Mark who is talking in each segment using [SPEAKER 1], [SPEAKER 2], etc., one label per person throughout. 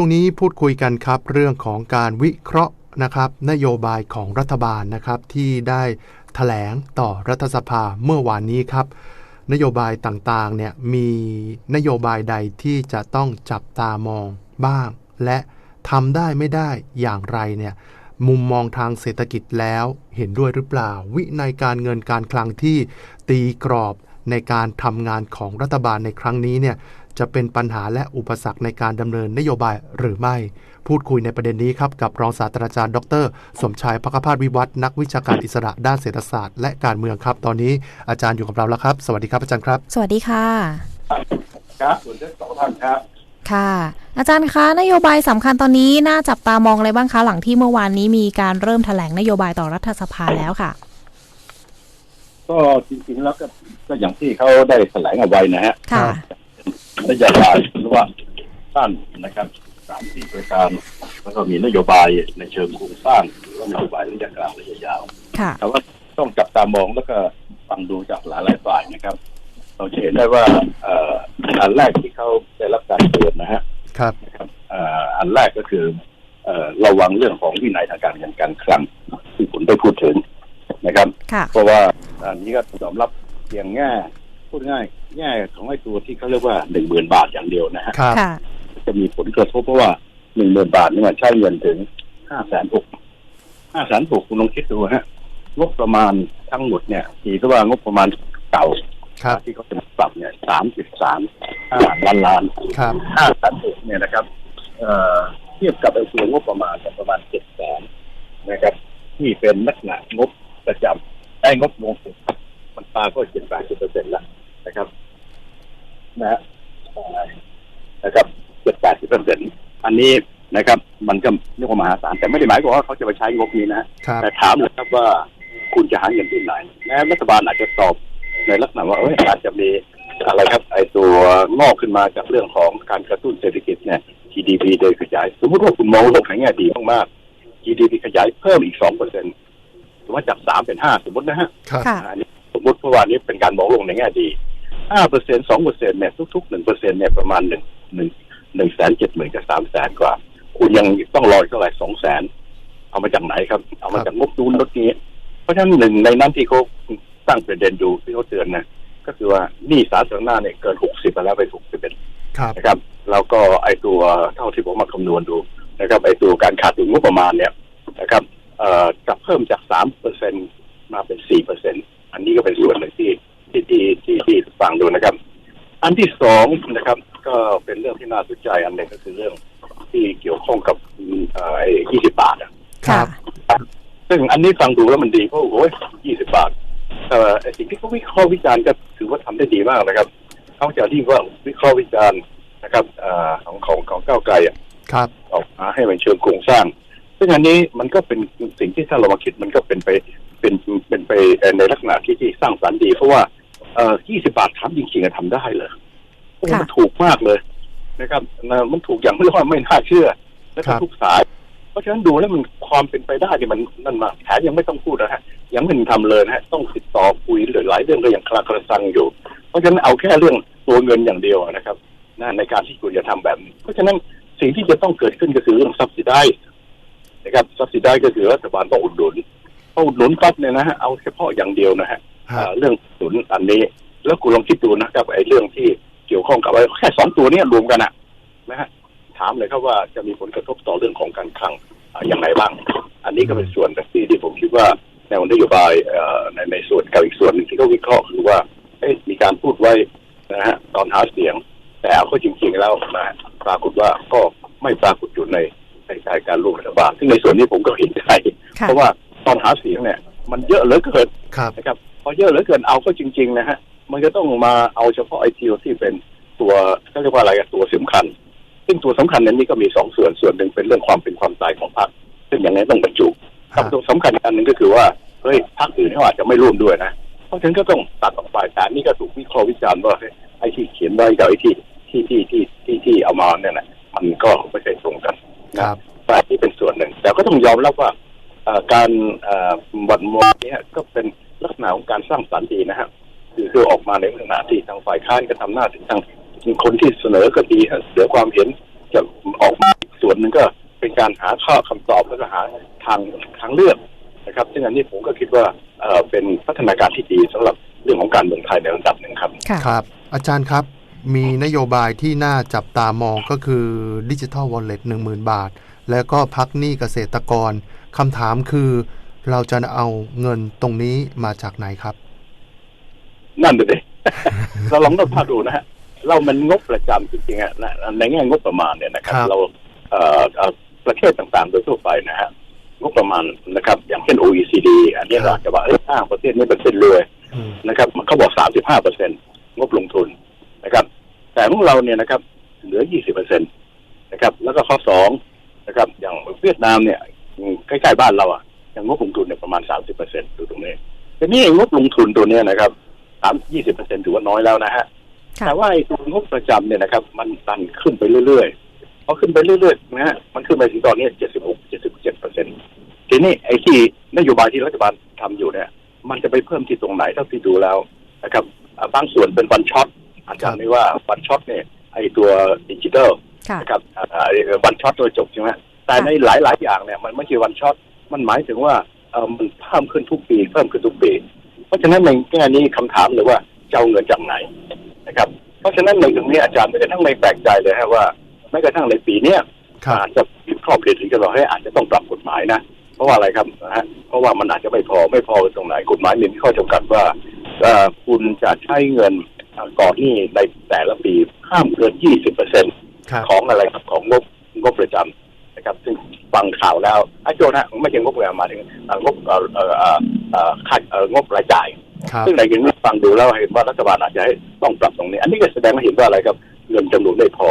[SPEAKER 1] ช่วงนี้พูดคุยกันครับ เรื่องของการวิเคราะห์นะครับนโยบายของรัฐบาลนะครับที่ได้แถลงต่อรัฐสภาเมื่อวานนี้ครับ นโยบายต่างๆเนี่ยมีนโยบายใดที่จะต้องจับตามองบ้าง และทำได้ไม่ได้อย่างไรเนี่ยมุมมองทางเศรษฐกิจแล้วเห็นด้วยหรือเปล่า วินัยการเงินการคลังที่ตีกรอบในการทำงานของรัฐบาลในครั้งนี้เนี่ย จะเป็นปัญหาและอุปสรรคในการดำเนินนโยบายหรือไม่ พูดคุยในประเด็นนี้ครับกับรองศาสตราจารย์ ดร สมชายพักพาสวิวัฒนักวิชาการอิสระด้านเศรษฐศาสตร์และการเมืองครับ ตอนนี้อาจารย์อยู่กับเราแล้วครับ สวัสดีครับอาจารย์ครับ
[SPEAKER 2] สวัสดีค่ะ
[SPEAKER 3] ครับส่วนทั้งสองท่านครับ
[SPEAKER 2] ค่ะ อาจารย์คะนโยบายสำคัญตอนนี้น่าจับตามองอะไรบ้างคะหลังที่เมื่อวานนี้มีการเริ่มแถลงนโยบายต่อรัฐสภาแล้วค่ะ
[SPEAKER 3] ก็จริงๆแล้วก็ก็อย่างที่เขาได้แถลงเอาไว้นะฮะ
[SPEAKER 2] ค่ะ
[SPEAKER 3] นโยบายหรือว่าสั้นนะครับสามสี่ประการแล้วก็มีนโยบายในเชิงโครงสร้างหรือว่านโยบายระยะกลางระยะยาว
[SPEAKER 2] ค่ะ
[SPEAKER 3] แต่ว่าต้องจับตามองแล้วก็ฟังดูจากหลายหลายๆฝ่ายนะครับ เราจะเห็นได้ว่าเอ่ออันแรกที่เขาได้รับการเตือนนะฮะ
[SPEAKER 1] ครับ
[SPEAKER 3] นะครับเอ่ออันแรกก็คือเอ่อระวังเรื่องของวินัยทางการเงินการคลังที่ผมได้พูดถึงนะครับ
[SPEAKER 2] ค่ะ
[SPEAKER 3] เพราะว่าอันนี้ก็ยอมรับเพียงแง่ พูดง่ายแง่ของไอ้ตัวที่เขาเรียกว่าหนึ่งหมื่นบาทอย่างเดียวนะฮะ
[SPEAKER 1] ครับ
[SPEAKER 2] ค่ะ
[SPEAKER 3] จะมีผลกระทบเพราะว่าหนึ่งหมื่นบาทนี่มันใช้เงินถึงห้าแสนหกห้าแสนหกคุณลองคิดดูฮะงบประมาณทั้งหมดเนี่ยทีก็ว่างบประมาณเก่า
[SPEAKER 1] ครับ
[SPEAKER 3] ที่เขาจะปรับเนี่ยสามจุดสามห้าล้านล้าน
[SPEAKER 1] ครับ
[SPEAKER 3] ห้าแสนหกเนี่ยนะครับ เอ่อเทียบกับไอ้ตัวงบประมาณเนี่ยประมาณเจ็ดแสนนะครับ ที่เป็นลักษณะงบประจำไอ้งบลงทุนมันปาก็เจ็ดแปดสิบเปอร์เซ็นต์ละ นะครับ นะฮะเอ่อนะครับเจ็ดแปดสิบเปอร์เซ็นต์อันนี้นะครับ มันก็เรียกว่ามหาศาลแต่ไม่ได้หมายความว่าเขาจะไปใช้งบนี้นะ
[SPEAKER 1] ครับ
[SPEAKER 3] แต่ถามเลยครับว่าคุณจะหาเงินที่ไหนแม้รัฐบาลอาจจะตอบในลักษณะว่าเอ้ยอาจจะมีอะไรครับ ไอ้ตัวงอกขึ้นมาจากเรื่องของการกระตุ้นเศรษฐกิจเนี่ย GDP โดยขยาย สมมติว่าคุณมองโลกในแง่ดีมากๆ GDP ขยายเพิ่มอีกสองเปอร์เซ็นต์สมมติจากสามเป็นห้าสมมตินะฮะ
[SPEAKER 1] ครับ
[SPEAKER 2] ค่ะ
[SPEAKER 3] อันนี้สมมติเพราะว่านี้เป็นการมองโลกในแง่ดี ห้าเปอร์เซ็นสองเปอร์เซ็นเนี่ยทุกๆหนึ่งเปอร์เซ็นเนี่ยประมาณหนึ่งหนึ่งหนึ่งแสนเจ็ดหมื่นกับสามแสนกว่า คุณยังต้องรออีกเท่าไหร่สองแสนเอามาจากไหนครับ เอามาจากงบดูนลดนี้ เพราะฉะนั้นหนึ่งในนั้นที่เขาตั้งประเด็นอยู่ที่เขาเตือนนะก็คือว่าหนี้สาธารณะเนี่ยเกินหกสิบไปแล้วไปหกสิบเอ็ด
[SPEAKER 1] ครับ
[SPEAKER 3] นะครับ แล้วก็ไอตัวเท่าที่ผมมาคำนวณดูนะครับไอตัวการขาดดุลงบประมาณเนี่ยนะครับเอ่อจะเพิ่มจากสามเปอร์เซ็นมาเป็นสี่เปอร์เซ็นอันนี้ก็เป็นส่วนหนึ่งที่ ที่ที่ที่ที่ฟังดูนะครับ อันที่สองนะครับ ก็เป็นเรื่องที่น่าสนใจอันหนึ่งก็คือเรื่องที่เกี่ยวข้องกับเอ่อไอ้ยี่สิบบาทอะ
[SPEAKER 1] ครับ
[SPEAKER 3] ซึ่งอันนี้ฟังดูแล้วมันดีเพราะโอ้ยยี่สิบบาทเอ่อไอ้สิ่งที่เขาวิเคราะห์วิจารณ์ก็ถือว่าทำได้ดีมากนะครับเขาจะที่ว่าวิเคราะห์วิจารณ์นะครับเอ่อของของของก้าวไกลอะ
[SPEAKER 1] ครับ
[SPEAKER 3] ออกมาให้มันเชิงโครงสร้าง ซึ่งอันนี้มันก็เป็นสิ่งที่ถ้าเรามาคิดมันก็เป็นไปเป็นเป็นไปในลักษณะที่ที่สร้างสรรค์ดี เพราะว่า เอ่อยี่สิบาททำจริงๆอะทำได้เลยโอ้
[SPEAKER 2] ค่ะ
[SPEAKER 3] มันถูกมากเลยนะครับนะมันถูกอย่างไม่รู้ว่าไม่น่าเชื่อ และ
[SPEAKER 1] ครั
[SPEAKER 3] ก็
[SPEAKER 1] บ
[SPEAKER 3] ทุกสาย เพราะฉะนั้นดูแล้วมันความเป็นไปได้เนี่ยมันนั่นมากแถมยังไม่ต้องพูดนะฮะ ยังไม่ถึงทำเลยนะฮะ ต้องติดต่อคุยหลายๆเรื่องก็ยังคลาคลาซังอยู่ เพราะฉะนั้นเอาแค่เรื่องตัวเงินอย่างเดียวนะครับนะในการที่คุณจะทำแบบนี้เพราะฉะนั้นสิ่งที่จะต้องเกิดขึ้นก็คือเรื่อง subsidize นะครับ subsidize ก็คือรัฐบาลต้องอุดหนุนพออุดหนุนปั๊บเนี่ยนะฮะเอาเฉพาะอย่างเดียวนะฮะ
[SPEAKER 1] ฮะ
[SPEAKER 3] อ่า เรื่องอุดหนุนอันนี้ แล้วคุณลองคิดดูนะครับไอ้เรื่องที่เกี่ยวข้องกับไอ้แค่สองตัวเนี้รวมกันอะนะฮะถามเลยครับว่าจะมีผลกระทบต่อเรื่องของการคลังอ่าอย่างไรบ้าง อันนี้ก็เป็นส่วนที่ที่ผมคิดว่าแนวนโยบายเอ่อในในส่วนกับอีกส่วนหนึ่งที่เขาวิเคราะห์คือว่าเอ๊ะมีการพูดไว้นะฮะตอนหาเสียง แต่เอาเข้าจริงๆแล้วนะฮะปรากฏว่าก็ไม่ปรากฏอยู่ในในการการร่วมรัฐบาลซึ่งในส่วนนี้ผมก็เห็นใจ
[SPEAKER 2] ค่ะ
[SPEAKER 3] เพราะว่าตอนหาเสียงเนี่ย มันเยอะเหลือเกิน
[SPEAKER 1] ครับ
[SPEAKER 3] นะครับ พอเยอะเหลือเกินเอาเข้าจริง ๆ นะฮะ มันก็ต้องมาเอาเฉพาะไอทีที่เป็นตัวเขาเรียกว่าอะไรอะตัวสำคัญ ซึ่งตัวสำคัญนั้นนี่ก็มีสองส่วนส่วนหนึ่งเป็นเรื่องความเป็นความตายของพรรคซึ่งอย่างนี้ต้องบรรจุกับตัวสำคัญอีกอันหนึ่งก็คือว่าเฮ้ยพรรคอื่นเขาอาจจะไม่ร่วมด้วยนะเพราะฉะนั้นก็ต้องตัดออกไปแต่อันนี่ก็ถูกวิเคราะห์วิจารณ์ว่าเฮ้ยไอ้ที่เขียนไว้กับไอ้ที่ที่ที่ที่ที่ที่เอามาเนี่ยนะมันก็ไม่ใช่ตรงกัน
[SPEAKER 1] ค
[SPEAKER 3] นะ
[SPEAKER 1] รับ
[SPEAKER 3] แต่อันนี้เป็นส่วนหนึ่ง แต่ก็ต้องยอมรับว่าเอ่อการเอ่อวันมวยนี้ก็เป็น ลักษณะของการสร้างสรรค์ดีนะฮะคือคือออกมาในลักษณะที่ทางฝ่ายค้านก็ทำหน้าที่ทางคนที่เสนอก็ดีฮะเสียความเห็นจะออกมาอีกหนึ่งก็เป็นการหาข้อคำตอบแล้วก็หาทางทางเลือกนะครับซึ่งอันนี้ผมก็คิดว่าเอ่อเป็นพัฒนาการที่ดีสำหรับเรื่องของการเมืองไทยในระดับหนึ่งครับ
[SPEAKER 2] ค่ะ
[SPEAKER 1] ครับ อาจารย์ครับมีนโยบายที่น่าจับตามองก็คือดิจิทัลวอลเล็ตหนึ่งหมื่นบาท แล้วก็พักหนี้เกษตรกรคำถามคือ เราจะเอาเงินตรงนี้มาจากไหนครับ
[SPEAKER 3] นั่นเลยเราลองนึกภาพดูนะฮะเรามันงบประจำจริงๆอะนะในแง่งบประมาณเนี่ยนะครับ
[SPEAKER 1] ครับ
[SPEAKER 3] เราเอ่อเอ่อประเทศต่างๆ โดยทั่วไปนะฮะงบประมาณนะครับ อย่างเช่น OECD อันนี้เราอาจจะว่าเอ้ยอ้างประเทศนี้เป็นเป็นรวย
[SPEAKER 1] อืม
[SPEAKER 3] นะครับเขาบอก35เปอร์เซ็นงบลงทุนนะครับ แต่ของเราเนี่ยนะครับ เหลือ20เปอร์เซ็นนะครับ แล้วก็ข้อสองนะครับ อย่างเวียดนามเนี่ยอืมใกล้ๆบ้านเราอะ อย่างงบลงทุนเนี่ยประมาณ30เปอร์เซ็นดูตรงนี้ทีนี้งบลงทุนตัวเนี้ยนะครับสามยี่สิบเปอร์เซ็นถือว่าน้อยแล้วนะฮะ
[SPEAKER 2] ค่ะ
[SPEAKER 3] แต่ว่าไอ้ตัวงบประจำเนี่ยนะครับ มันดันขึ้นไปเรื่อยๆพอขึ้นไปเรื่อยๆนะฮะมันขึ้นไปถึงตอนนี้76 77เปอร์เซ็นทีนี้ไอ้ที่นโยบายที่รัฐบาลทำอยู่เนี่ย มันจะไปเพิ่มที่ตรงไหนเท่าที่ดูแล้วนะครับอ่าบางส่วนเป็นวันช็อตอาจารย์ไม่ว่าวันช็อตเนี่ยไอ้ตัวดิจิทัล
[SPEAKER 2] ค่ะ
[SPEAKER 3] นะครับอ่าวันช็อตโดยจบใช่ไหมแต่ในหลายๆอย่างเนี่ยมันไม่ใช่วันช็อต มันหมายถึงว่าเออมันเพิ่มขึ้นทุกปีเพิ่มขึ้นทุกปี เพราะฉะนั้นในแง่นี้คำถามเลยว่าจะเอาเงินจากไหนนะครับ เพราะฉะนั้นในตรงนี้อาจารย์ไม่กระทั่งไม่แปลกใจเลยฮะว่าแม้กระทั่งในปีเนี้ย
[SPEAKER 1] ครับ
[SPEAKER 3] อาจจะมีครอบเรียนถึงจะบอกให้อาจจะต้องปรับกฎหมายนะเพราะว่าอะไรครับนะฮะเพราะว่ามันอาจจะไม่พอไม่พอตรงไหนกฎหมายมีข้อจำกัดว่าเอ่อคุณจะใช้เงินเอ่อก่อนหนี้ในแต่ละปีห้ามเกิน 20เปอร์เซ็น
[SPEAKER 1] ครับ
[SPEAKER 3] ของอะไรครับของงบงบประจำ นะครับ ซึ่งฟังข่าวแล้วอาโจนะไม่ใช่งบประจำหมายถึงเอ่องบเอ่อเอ่อเอ่อเอ่อค่าเอ่องบรายจ่าย
[SPEAKER 1] ครับ
[SPEAKER 3] ซึ่งในอย่างนี้ฟังดูแล้วเห็นว่ารัฐบาลอาจจะให้ต้องปรับตรงนี้ อันนี้ก็แสดงให้เห็นว่าอะไรครับเงินจำนวนไม่พอ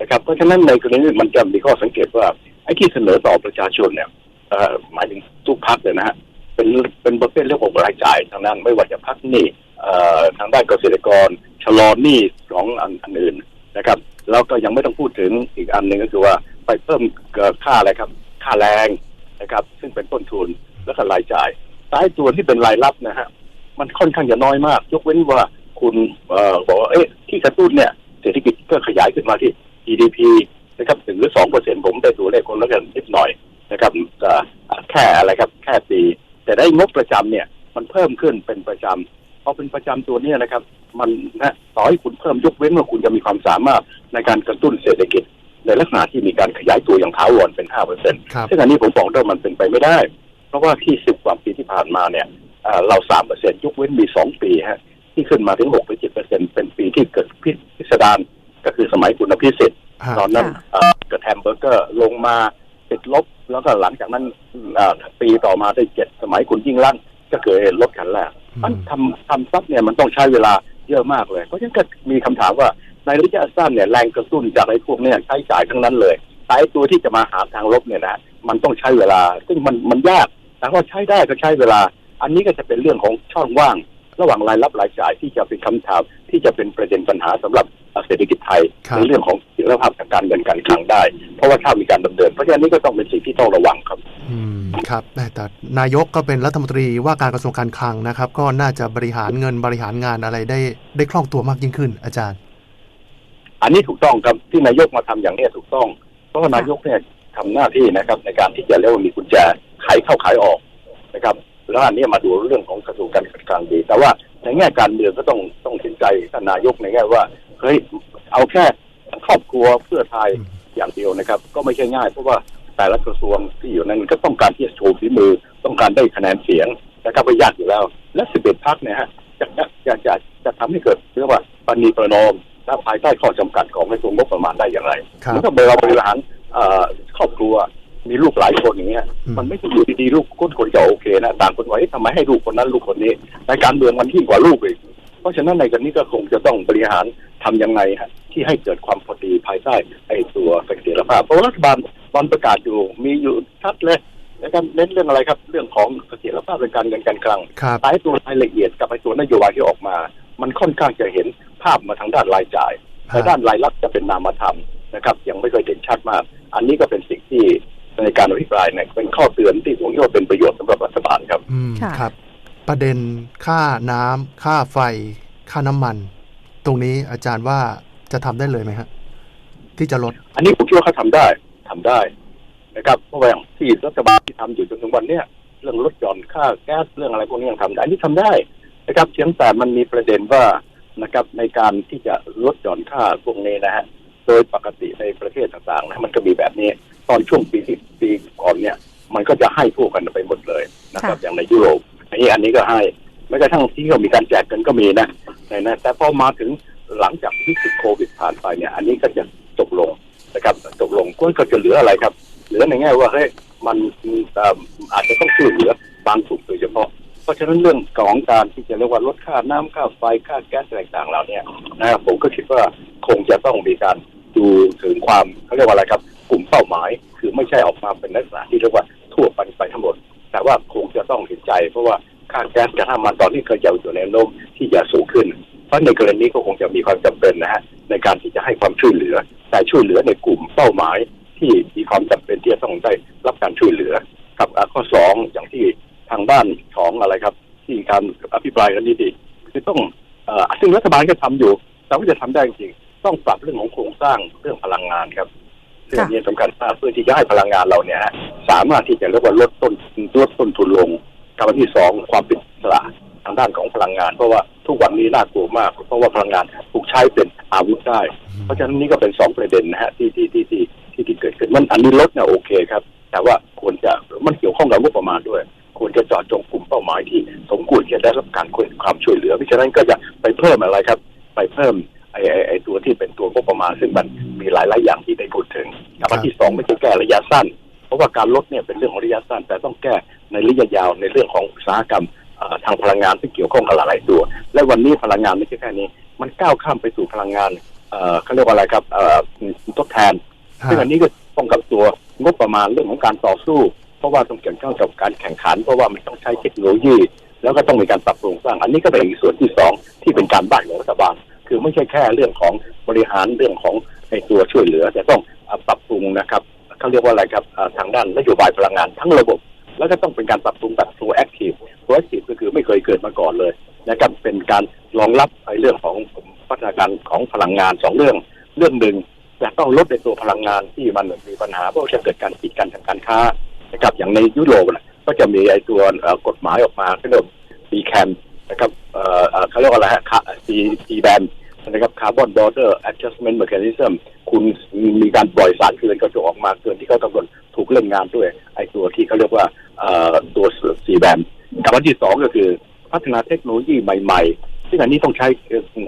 [SPEAKER 3] นะครับเพราะฉะนั้นในกรณีนี้มันจะมีข้อสังเกตว่าไอ้ที่เสนอต่อประชาชนเนี่ยเอ่อหมายถึงทุกพักเลยนะฮะเป็นเป็นประเภทเรื่องของรายจ่ายทางนั้นไม่ว่าจะพักหนี้เอ่อทางด้านเกษตรกรชะลอหนี้ของอันอันอื่นนะครับ แล้วก็ยังไม่ต้องพูดถึงอีกอันหนึ่งก็คือว่า ไปเพิ่มเอ่อค่าอะไรครับ ค่าแรงนะครับ ซึ่งเป็นต้นทุนแล้วก็รายจ่ายแต่ไอ้ตัวที่เป็นรายรับนะฮะมันค่อนข้างจะน้อยมาก ยกเว้นว่าคุณอบอกว่าเอ๊ะที่กระตุ้นเนี่ยเศรษฐกิจก็ขยายขึ้นมาที่ GDP นะครับถึงหรือสองเปอร์เซ็นผมได้ตัวเลขคนละกันนิดหน่อยนะครับแค่อะไรครับ แค่ปีแต่ได้งบประจำเนี่ย มันเพิ่มขึ้นเป็นประจำพอเป็นประจำตัวเนี้นะครับ มันนะต่อให้คุณเพิ่มยกเว้นว่าคุณจะมีความสามารถในการกระตุ้นเศรษฐกิจ ในลักษณะที่มีการขยายตัวอย่างถาวรเป็นห้าเปอร์เซ็น
[SPEAKER 1] ครับ
[SPEAKER 3] ซึ่งอันนี้ผมบอกว่ามันเป็นไปไม่ได้ เพราะว่าที่สิบกว่าปีที่ผ่านมาเนี่ยเอ่อเราสามเปอร์เซ็นยกเว้นมีสองปีฮะที่ขึ้นมาถึงหกหรือเจ็ดเปอร์เซ็นเป็นปีที่เกิดพิพิสดารก็คือสมัยคุณพิสิทธิ์
[SPEAKER 1] ฮะ
[SPEAKER 3] ตอนนั้น
[SPEAKER 2] ค่ะ
[SPEAKER 3] เอ่อเกิดแฮมเบอร์เกอร์ลงมาติดลบ แล้วก็หลังจากนั้นเอ่อปีต่อมาได้เจ็ดสมัยคุณยิ่งลั่นก็เกิดลดกันแรก
[SPEAKER 1] อืม
[SPEAKER 3] มันทำทำซับเนี่ยมันต้องใช้เวลาเยอะมากเลย เพราะฉะนั้นก็มีคำถามว่า ในระยะสั้นเนี่ยแรงกระตุ้นจากไอ้พวกเนี่ยใช้จ่ายทั้งนั้นเลยแต่ไอ้ตัวที่จะมาหาทางลบเนี่ยนะมันต้องใช้เวลา ซึ่งมันมันยากแต่ว่าใช้ได้ก็ใช้เวลา อันนี้ก็จะเป็นเรื่องของช่องว่าง ระหว่างรายรับรายจ่ายที่จะเป็นคำถามที่จะเป็นประเด็นปัญหาสำหรับเศรษฐกิจไทย
[SPEAKER 1] ครับ
[SPEAKER 3] ในเรื่องของเสถียรภาพทางการเงินการคลังได้ เพราะว่าถ้ามีการดำเนิน เพราะฉะนั้นนี่ก็ต้องเป็นสิ่งที่ต้องระวังครับ
[SPEAKER 1] อืมครับแต่แต่นายกก็เป็นรัฐมนตรีว่าการกระทรวงการคลังนะครับ ก็น่าจะบริหารเงินบริหารงานอะไรได้ได้คล่องตัวมากยิ่งขึ้นอาจารย์
[SPEAKER 3] อันนี้ถูกต้องครับที่นายกมาทำอย่างนี้ถูกต้อง เพราะนายกเนี่ยทำหน้าที่นะครับ ในการที่จะเรียกว่ามีกุญแจไขเข้าไขออกนะครับ แล้วอันนี้มาดูเรื่องของกระทรวงการคลังดี แต่ว่าในแง่การเมืองก็ต้องต้องเห็นใจท่านนายกในแง่ว่าเฮ้ยเอาแค่ครอบครัวเพื่อไทยอย่างเดียวนะครับ ก็ไม่ใช่ง่าย เพราะว่าแต่ละกระทรวงที่อยู่นั้นก็ต้องการที่จะโชว์ฝีมือต้องการได้คะแนนเสียงนะครับไม่ยากอยู่แล้ว และสิบเอ็ดพักเนี่ยฮะจะจะจะจะจะทำให้เกิดเรียกว่าปณีประนอม และภายใต้ข้อจำกัดของกระทรวงงบประมาณได้อย่างไร
[SPEAKER 1] ครับ
[SPEAKER 3] มันก็เวลาบริหารเอ่อครอบครัวมีลูกหลายคนอย่างเงี้ย
[SPEAKER 1] อืม
[SPEAKER 3] มันไม่ใช่อยู่ดีๆลูกคนคนจะโอเคนะต่างคนว่าเอ๊ะทำไมให้ลูกคนนั้นลูกคนนี้ในการเมืองมันยิ่งกว่าลูกอีกเพราะฉะนั้นในกันนี้ก็คงจะต้องบริหารทำยังไงฮะที่ให้เกิดความพอดีภายใต้ไอ้ตัวเสถียรภาพเพราะว่ารัฐบาลตอนประกาศอยู่มีอยู่ชัดเลยนะครับเน้นเรื่องอะไรครับ เรื่องของเสถียรภาพในการเงินการคลัง
[SPEAKER 1] ครับ
[SPEAKER 3] แต่ไอ้ตัวรายละเอียดกับไอ้ตัวนโยบายที่ออกมา มันค่อนข้างจะเห็น ภาพมาทางด้านรายจ่ายแต่ด้านรายรับจะเป็นนามธรรมนะครับ ยังไม่เคยเด่นชัดมาก อันนี้ก็เป็นสิ่งที่ในการอภิปรายเนี่ยเป็นข้อเตือนที่ผมคิดว่าเป็นประโยชน์สำหรับรัฐบาลครับ
[SPEAKER 1] อืม
[SPEAKER 2] ค่ะ
[SPEAKER 1] ครับ ประเด็นค่าน้ำค่าไฟ ค่าน้ำมัน ตรงนี้อาจารย์ว่าจะทำได้เลยไหมฮะที่จะลด
[SPEAKER 3] อันนี้ผมคิดว่าเขาทำได้ทำได้นะครับเพราะว่าอย่างที่รัฐบาลที่ทำอยู่จนถึงวันเนี้ยเรื่องลดหย่อนค่าแก๊สเรื่องอะไรพวกนี้ยังทำได้อันนี้ทำได้นะครับเพียงแต่มันมีประเด็นว่า นะครับ ในการที่จะลดหย่อนค่าพวกนี้นะฮะโดยปกติในประเทศต่างๆนะมันก็มีแบบนี้ ตอนช่วงปีที่ปีก่อนเนี่ย มันก็จะให้ทั่วกันไปหมดเลยนะครับ
[SPEAKER 2] ค่ะ
[SPEAKER 3] อย่างในยุโรปอันนี้อันนี้ก็ให้แม้กระทั่งที่เขามีการแจกกันก็มีนะในนะแต่พอมาถึงหลังจากวิกฤตโควิดผ่านไปเนี่ย อันนี้ก็จะจบลงนะครับจบลงก็ก็จะเหลืออะไรครับ เหลือในแง่ว่าเฮ้ยมันเอ่ออาจจะต้องช่วยเหลือบางกลุ่ม ราะฉะนั้นเรื่องของการที่จะเรียกว่าลดค่าน้ำค่าไฟค่าแก๊สต่างๆเหล่าเนี้นะครับผมก็คิดว่าคงจะต้องมีการดูถึงความเขาเรียกว่าอะไรครับ กลุ่มเป้าหมาย คือไม่ใช่ออกมาเป็นลักษณะที่เรียกว่าทั่วไปไปทั้งหมด แต่ว่าคงจะต้องเห็นใจ เพราะว่าค่าแก๊สกับน้ำมันตอนนี้ก็จะอยู่ในโน้มที่จะสูงขึ้น เพราะในกรณีก็คงจะมีความจำเป็นนะฮะในการที่จะให้ความช่วยเหลือ แต่ช่วยเหลือในกลุ่มเป้าหมายที่มีความจำเป็นที่จะต้องได้รับการช่วยเหลือ กับข้อสองอย่างที่ทางด้าน ของอะไรครับ ที่การอภิปรายกันนี้ดีคือต้องเอ่อซึ่งรัฐบาลก็ทำอยู่แต่ว่าจะทำได้จริงๆต้องปรับเรื่องของโครงสร้างเรื่องพลังงานครับเรื่องนี้สำคัญมากเพื่อที่จะให้พลังงานเราเนี่ยฮะสามารถที่จะเรียกว่าลดต้นลดต้นทุนลงกับอันที่สองความเป็นอิสระทางด้านของพลังงาน เพราะว่าทุกวันนี้น่ากลัวมาก เพราะว่าพลังงานถูกใช้เป็นอาวุธได้ เพราะฉะนั้นนี่ก็เป็นสองประเด็นนะฮะที่ที่ที่ที่ที่ที่เกิดขึ้นมันอันนี้ลดเนี่ยโอเคครับ แต่ว่าควรจะมันเกี่ยวข้องกับงบประมาณด้วยควร จะเจาะจงกลุ่มเป้าหมายที่สมควรที่จะได้รับการความช่วยเหลือ เพราะฉะนั้นก็จะไปเพิ่มอะไรครับ ไปเพิ่มไอ้ไอ้ไอ้ตัวที่เป็นตัวงบประมาณ ซึ่งมันมีหลายหลายๆอย่างที่ได้พูดถึงกับอันที่สองไม่ใช่แก้ระยะสั้น เพราะว่าการลดเนี่ยเป็นเรื่องของระยะสั้น แต่ต้องแก้ในระยะยาวในเรื่องของอุตสาหกรรมเอ่อทางพลังงานที่เกี่ยวข้องกับหลายๆตัว และวันนี้พลังงานไม่ใช่แค่นี้ มันก้าวข้ามไปสู่พลังงานเอ่อเขาเรียกว่าอะไรครับเอ่อทดแทนซึ่งอันนี้ก็ต้องกับตัวงบประมาณเรื่องของการต่อสู้เพ ราะว่าต้องเกี่ยวข้องกับการแข่งขัน เพราะว่ามันต้องใช้เทคโนโลยี แล้วก็ต้องมีการปรับปรุงสร้าง อันนี้ก็เป็นอีกส่วนที่สองที่เป็นการบ้านของรัฐบาลคือไม่ใช่แค่เรื่องของบริหารเรื่องของในตัวช่วยเหลือ แต่ต้องปรับปรุงนะครับเขาเรียกว่าอะไรครับทางด้านนโยบายพลังงานทั้งระบบ แล้วก็ต้องเป็นการปรับปรุงแบบ proactive proactive ก็คือไม่เคยเกิดมาก่อนเลยนะครับเป็นการรองรับในเรื่องของพัฒนาการของพลังงานสองเรื่องเรื่องหนึ่งจะต้องลดในตัวพลังงานที่มันมีปัญหาเพราะจะเกิดการกีดกันทางการค้า นะครับอย่างในยุโรปนะก็จะมีไอ้ตัวกฎหมายออกมาเรียกว่า c ีแคนนะครับเขาเรียกว่าอะไรฮะซีซีแบนนะครับคาร์บอนบอร์เดอร์ adjustment mechanism คุณมีการปล่อยสารเกินกระจกออกมาเกินที่เขากำหนดถูกเล่นงานด้วย ไอ้ตัวที่เขาเรียกว่าตัวซีแบนกับอันที่สองก็คือพัฒนาเทคโนโลยีใหม่ ๆ ซึ่งอันนี้ต้องใช้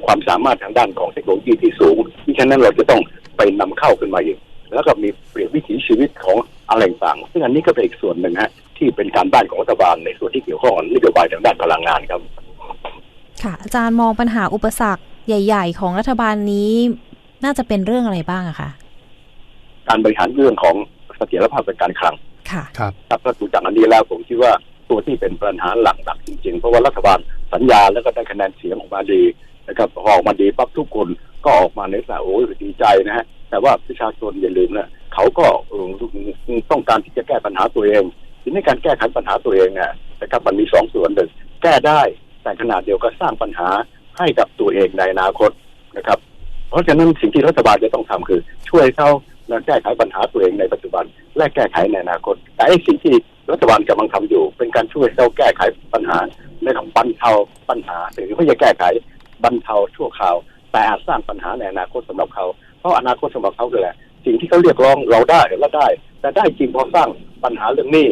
[SPEAKER 3] ความสามารถทางด้านของเทคโนโลยีที่สูงที่ฉะนั้นเราจะต้องไปนำเข้าขึ้นมาอีก แล้วก็มีเปลี่ยนวิถีชีวิตของอะไรต่างๆซึ่งอันนี้ก็เป็นอีกส่วนหนึ่งฮะที่เป็นการบ้านของรัฐบาลในส่วนที่เกี่ยวข้องกับนโยบายทางด้านพลังงานครับ
[SPEAKER 2] ค่ะ อาจารย์มองปัญหาอุปสรรคใหญ่ ๆ ของรัฐบาลนี้น่าจะเป็นเรื่องอะไรบ้างอะคะ
[SPEAKER 3] การบริหารเรื่องของเสถียรภาพทางการคลัง
[SPEAKER 2] ค่ะ
[SPEAKER 1] ครับ
[SPEAKER 3] ครับถ้าดูจากอันนี้แล้วผมคิดว่าตัวที่เป็นปัญหาหลักๆจริงๆ เพราะว่ารัฐบาลสัญญาแล้วก็ได้คะแนนเสียงออกมาดี นะครับออกมาดีปั๊บทุกคนก็ออกมาในลักษณะโอ้ยดีใจนะฮะแต่ว่าประชาชนอย่าลืมนะเขาก็ต้องการที่จะแก้ปัญหาตัวเองทีนี้การแก้ไขปัญหาตัวเองเนี่ยนะครับมันมีสองส่วนหนึ่งแก้ได้แต่ขนาดเดียวก็สร้างปัญหาให้กับตัวเองในอนาคตนะครับ เพราะฉะนั้นสิ่งที่รัฐบาลจะต้องทำคือ ช่วยเขาและแก้ไขปัญหาตัวเองในปัจจุบัน และแก้ไขในอนาคต แต่ไอ้สิ่งที่รัฐบาลกำลังทำอยู่ เป็นการช่วยเขาแก้ไขปัญหาในของบรรเทาปัญหาหรือไม่ใช่แก้ไข บรรเทาชั่วคราว แต่อาจสร้างปัญหาในอนาคตสำหรับเขา เพราะอนาคตสำหรับเขาคืออะไรสิ่งที่เขาเรียกร้องเราได้เราได้ แต่ได้จริงพอสร้างปัญหาเรื่องหนี้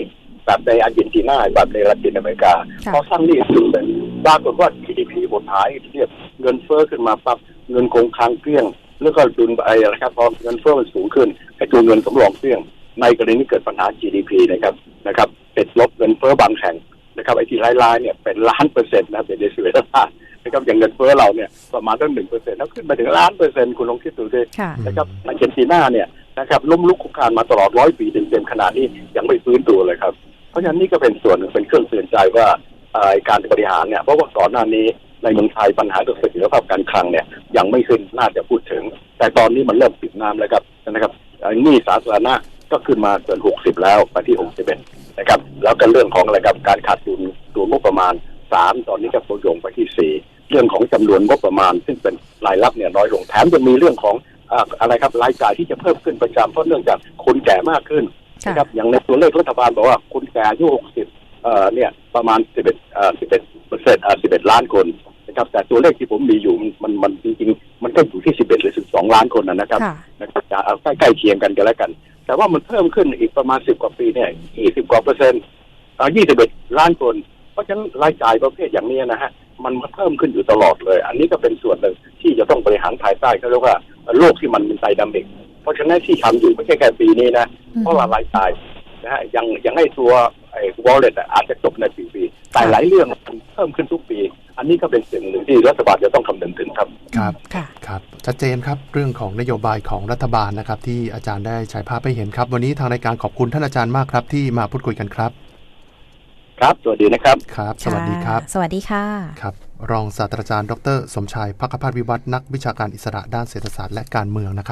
[SPEAKER 3] แบบในอาร์เจนตินาแบบในลาตินอเมริกา
[SPEAKER 2] ค่ะ
[SPEAKER 3] พอสร้างหนี้สุดเลยปรากฏว่า GDP หดหายเรียบเงินเฟ้อขึ้นมาปั๊บเงินคงค้างเกลี้ยง แล้วก็ดุลไอ้อะไรครับพอเงินเฟ้อมันสูงขึ้นไอ้ตัวเงินสำรองเกลี้ยง ในกรณีที่เกิดปัญหา GDP นะครับนะครับติดลบเงินเฟ้อบางแห่งนะครับไอ้ที่ร้ายๆเนี่ยเป็นล้านเปอร์เซ็นต์นะเป็นเดซิเวลา นะครับอย่างเงินเฟ้อเราเนี่ยประมาณตั้งหนึ่งเปอร์เซ็นต์แล้วขึ้นไปถึงล้านเปอร์เซ็นต์คุณลองคิดดูสิ
[SPEAKER 2] ค่ะ
[SPEAKER 3] นะครับอาร์เจนตินาเนี่ยนะครับล้มลุกคลุกคลานมาตลอดร้อยปีเต็มๆขนาดนี้ยังไม่ฟื้นตัวเลยครับ เพราะฉะนั้นนี่ก็เป็นส่วนหนึ่งเป็นเครื่องเตือนใจว่าเอ่อการบริหารเนี่ยเพราะว่าก่อนหน้านี้ในเมืองไทยปัญหาเรื่องเสถียรภาพการคลังเนี่ยยังไม่ขึ้นน่าจะพูดถึง แต่ตอนนี้มันเริ่มปิดน้ำแล้วครับนะครับเอ่อหนี้สาธารณะก็ขึ้นมาเกิน 60 แล้วไปที่ 61 นะครับ แล้วก็เรื่องของอะไรครับการขาดดุลตัวงบประมาณ 3 ตอนนี้ก็โยงไปที่ 4 เรื่องของจำนวนงบประมาณ ซึ่งเป็นรายรับเนี่ยน้อยลงแถมยังมีเรื่องของอ่าอะไรครับรายจ่ายที่จะเพิ่มขึ้นประจำเพราะเนื่องจากคนแก่มากขึ้น
[SPEAKER 2] ค่ะ
[SPEAKER 3] นะครับอย่างในตัวเลขรัฐบาลบอกว่าคนแก่อายุ 60เอ่อเนี่ยประมาณ 11เอ่อ11เปอร์เซ็นต์อ่า11 ล้านคนนะครับแต่ตัวเลขที่ผมมีอยู่มันมันมันจริงๆ มันก็อยู่ที่ 11 หรือ 12 ล้านคนนะนะครับ
[SPEAKER 2] ค่ะ
[SPEAKER 3] นะครับจะเอาใกล้ๆเคียงกันกันแล้วกัน แต่ว่ามันเพิ่มขึ้นอีกประมาณ 10 กว่าปีเนี่ย 20 กว่าเปอร์เซ็นต์อ่า21 ล้านคน เพราะฉะนั้นรายจ่ายประเภทอย่างนี้นะฮะ มันเพิ่มขึ้นอยู่ตลอดเลย อันนี้ก็เป็นส่วนหนึ่งที่จะต้องบริหารภายใต้เขาเรียกว่าโลกที่มันเป็นไดนามิกเพราะฉะนั้นที่ทำอยู่ไม่ใช่แค่ปีนี้นะ
[SPEAKER 2] อืม
[SPEAKER 3] เพราะว่ารายจ่ายนะฮะยังยังให้ตัวไอ้วอลเล็ตอาจจะจบในปีปีๆแต่หลายเรื่องมันเพิ่มขึ้นทุกปี อันนี้ก็เป็นสิ่งหนึ่งที่รัฐบาลจะต้องคำนึงถึงครับ
[SPEAKER 1] ครับ
[SPEAKER 2] ค่ะ
[SPEAKER 1] ครับชัดเจนครับเรื่องของนโยบายของรัฐบาลนะครับ ที่อาจารย์ได้ฉายภาพให้เห็นครับ วันนี้ทางรายการขอบคุณท่านอาจารย์มากครับ ที่มาพูดคุยกันครับ
[SPEAKER 3] ครับ สวัสดีนะครับ
[SPEAKER 1] ครับ สวัสดีครับ
[SPEAKER 2] สวัสดีค่ะ
[SPEAKER 1] ครับ รองศาสตราจารย์ ดร สมชายพักพัฒน์วิวัฒน์นักวิชาการอิสระด้านเศรษฐศาสตร์และการเมืองนะครับ